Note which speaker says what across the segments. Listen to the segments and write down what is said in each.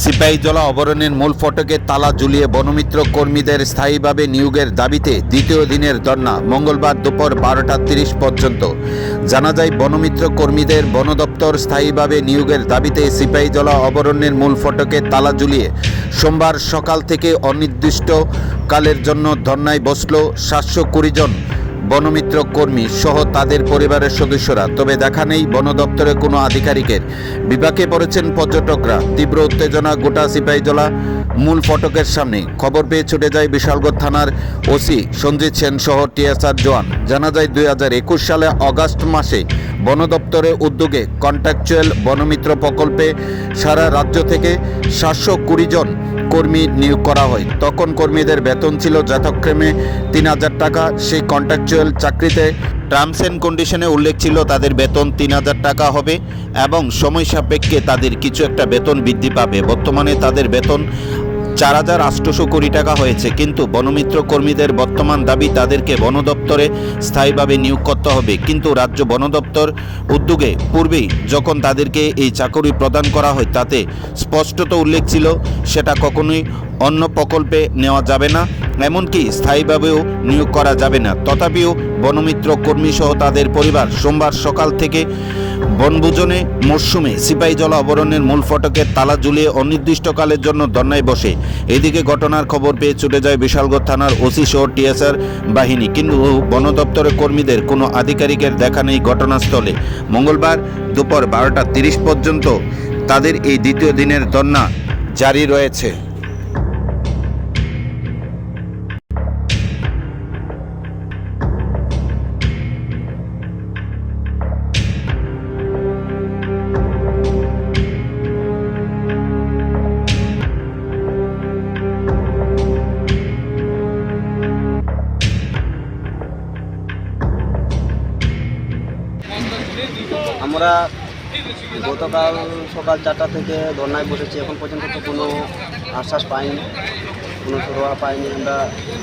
Speaker 1: সিপাহীজলা অবরণের মূল ফটকে তালা ঝুলিয়ে বনমিত্র কর্মীদের স্থায়ীভাবে নিয়োগের দাবিতে দ্বিতীয় দিনের ধর্না মঙ্গলবার দুপুর বারোটা তিরিশ পর্যন্ত। জানা যায়, বনমিত্র কর্মীদের বন দপ্তর স্থায়ীভাবে নিয়োগের দাবিতে সিপাহীজলা অবরণের মূল ফটকে তালা ঝুলিয়ে সোমবার সকাল থেকে অনির্দিষ্টকালের জন্য ধর্নায় বসল সাতশো কুড়ি জন। বনমিত্র কর্মী সহ তাদের পরিবারের সদস্যরা। তবে দেখা নেই বন দপ্তরের কোনো আধিকারিকের। বিপাকে পড়েছেন পর্যটকরা। তীব্র উত্তেজনা, গোটা সিপাহীজলা মূল ফটকের সামনে। খবর পেয়ে ছুটে যায় বিশালগড় থানার ওসি সঞ্জিত সেন সহ টিএসআর জওয়ান। জানা যায় দুই হাজার একুশ সালে অগাস্ট মাসে বন দপ্তরের উদ্যোগে কন্ট্রাকচুয়াল বনমিত্র প্রকল্পে সারা রাজ্য থেকে সাতশো কুড়ি জন কর্মী নিয়োগ করা হয়। তখন কর্মীদের বেতন ছিল যথাক্রমে তিন হাজার টাকা। সেই কন্ট্রাকচুয়াল চাকরিতে টার্মস অ্যান্ড কন্ডিশনে উল্লেখ ছিল তাদের বেতন তিন হাজার টাকা হবে এবং সময় সাপেক্ষে তাদের কিছু একটা বেতন বৃদ্ধি পাবে। বর্তমানে তাদের বেতন চার হাজার আটশোশো কোটি টাকা হয়েছে, কিন্তু বনমিত্র কর্মীদের বর্তমান দাবি তাদেরকে বন দপ্তরে স্থায়ীভাবে নিয়োগ করতে হবে। কিন্তু রাজ্য বন দপ্তর উদ্যোগে পূর্বেই যখন তাদেরকে এই চাকরি প্রদান করা হয়, তাতে স্পষ্টত উল্লেখ ছিল, সেটা কখনোই অন্য প্রকল্পে নেওয়া যাবে না, এমনকি স্থায়ীভাবেও নিয়োগ করা যাবে না। তথাপিও বনমিত্র কর্মী সহ তাদের পরিবার সোমবার সকাল থেকে বনভোজনে মরশুমে সিপাহীজলা অবরণের মূল ফটকের তালা ঝুলিয়ে অনির্দিষ্টকালের জন্য ধর্নায় বসে। এদিকে ঘটনার খবর পেয়ে ছুটে যায় বিশালগড় থানার ওসি সহ টিএসআর বাহিনী। কিন্তু বন দপ্তরের কর্মীদের কোনো আধিকারিকের দেখা নেই ঘটনাস্থলে। মঙ্গলবার দুপুর বারোটা তিরিশ পর্যন্ত তাদের এই দ্বিতীয় দিনের ধর্না জারি রয়েছে।
Speaker 2: আমরা গতকাল সকাল চারটা থেকে ধর্নায় বসেছি। এখন পর্যন্ত তো কোনো আশ্বাস পাইনি কোনো সরোয়া পাইনি। আমরা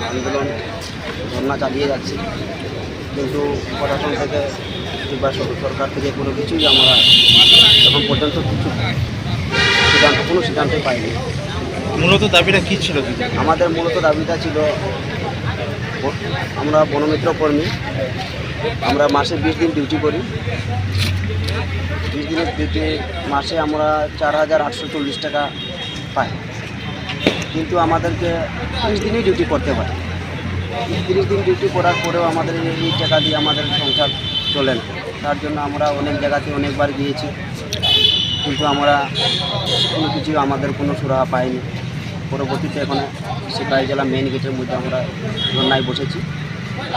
Speaker 2: আন্দোলন ধর্না চালিয়ে যাচ্ছি। কিন্তু প্রশাসন থেকে কিংবা সরকার থেকে কোনো কিছুই আমরা এখন পর্যন্ত কিছু সিদ্ধান্ত কোনো সিদ্ধান্তই পাইনি।
Speaker 3: মূলত দাবিটা কী ছিল
Speaker 2: আমাদের মূলত দাবিটা ছিল আমরা বনমিত্র কর্মী আমরা মাসে বিশ দিন ডিউটি করি। দিনের ডিউটি মাসে আমরা চার হাজার আটশো চল্লিশ টাকা পাই। কিন্তু আমাদেরকে তিরিশ দিনই ডিউটি করতে হয়। তিরিশ দিন ডিউটি করার পরেও আমাদের এই টাকা দিয়ে আমাদের সংসার চলে না। তার জন্য আমরা অনেক জায়গাতে অনেকবার গিয়েছি। কিন্তু আমরা কোনো কিছু আমাদের কোনো সুরাহা পাইনি। পরবর্তীতে এখানে সিপাহী জেলা মেন গেটের মধ্যে আমরা ধর্নায় বসেছি।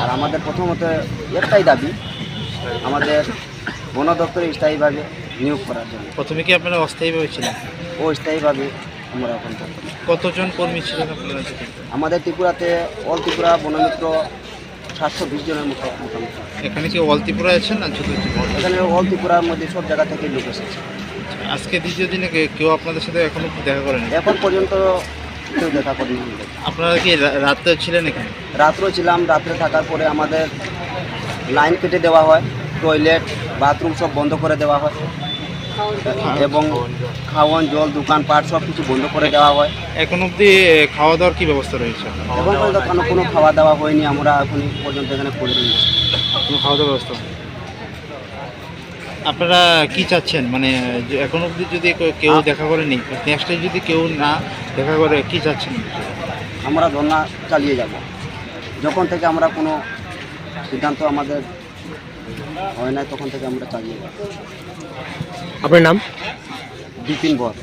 Speaker 2: আর আমাদের প্রথমত একটাই দাবি, আমাদের বন দপ্তরে স্থায়ীভাবে নিয়োগ করার জন্য।
Speaker 3: প্রথমে কি আপনারা অস্থায়ীভাবে ছিলেন?
Speaker 2: ও স্থায়ীভাবে আমরা এখন।
Speaker 3: কতজন কর্মী ছিলেন আপনারা
Speaker 2: আমাদের ত্রিপুরাতে অল ত্রিপুরা বনমিত্র সাতশো বিশ জনের মতো মোটামুটি
Speaker 3: এখানে কি অল ত্রিপুরা আছেন না ছোট
Speaker 2: এখানে অল ত্রিপুরার মধ্যে সব জায়গা থেকে লোক এসেছে।
Speaker 3: আজকে দ্বিতীয় দিনে কেউ আপনাদের সাথে এখনও দেখা করেনি?
Speaker 2: এখন পর্যন্ত কেউ দেখা করিনি।
Speaker 3: আপনারা কি রাত্রে ছিলেন এখানে?
Speaker 2: রাত্রে ছিলাম রাত্রে থাকার পরে আমাদের লাইন কেটে দেওয়া হয় টয়লেট বাথরুম সব বন্ধ করে দেওয়া হয়। এবং খাওয়ান জল দোকানপাট সব কিছু বন্ধ করে দেওয়া হয়।
Speaker 3: এখন অবধি খাওয়া দাওয়ার কি ব্যবস্থা রয়েছে?
Speaker 2: এখন পর্যন্ত কোনো খাওয়া দাওয়া হয়নি আমরা এখন পর্যন্ত এখানে পড়ে রয়েছি
Speaker 3: কোনো খাওয়া দাওয়ার ব্যবস্থা। আপনারা কি চাচ্ছেন? মানে এখন অবধি যদি কেউ- দেখা করেনি নেক্সট যদি কেউ না দেখা করে কি চাচ্ছেন?
Speaker 2: আমরা ধর্না চালিয়ে যাব। যখন থেকে আমরা কোনো সিদ্ধান্ত আমাদের হয় না তখন থেকে আমরা চালিয়ে
Speaker 4: আপনার নাম?
Speaker 2: বিপিন বর।